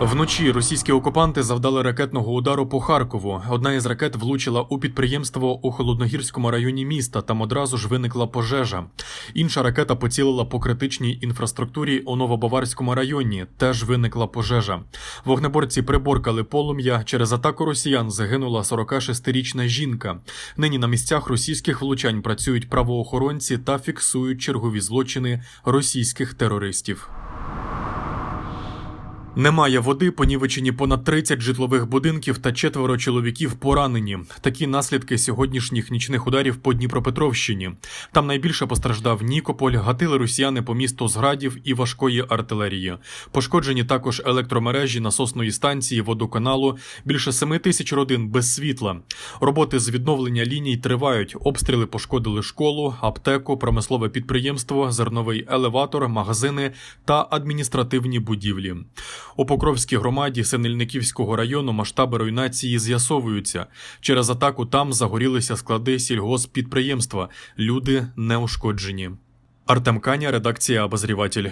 Вночі російські окупанти завдали ракетного удару по Харкову. Одна із ракет влучила у підприємство у холодногірському районі міста. Там одразу ж виникла пожежа. Інша ракета поцілила по критичній інфраструктурі у Новобаварському районі. Теж виникла пожежа. Вогнеборці приборкали полум'я. Через атаку росіян загинула 46-річна жінка. Нині на місцях російських влучань працюють правоохоронці та фіксують чергові злочини російських терористів. Немає води, понівечені понад 30 житлових будинків та четверо чоловіків поранені. Такі наслідки сьогоднішніх нічних ударів по Дніпропетровщині. Там найбільше постраждав Нікополь, гатили росіяни по місту з градів і важкої артилерії. Пошкоджені також електромережі насосної станції, водоканалу. Більше 7 тисяч родин без світла. Роботи з відновлення ліній тривають. Обстріли пошкодили школу, аптеку, промислове підприємство, зерновий елеватор, магазини та адміністративні будівлі. У Покровській громаді Синельниківського району масштаби руйнації з'ясовуються. Через атаку там загорілися склади сільгосппідприємства. Люди не ушкоджені. Артем Каня, редакція Обозріватель.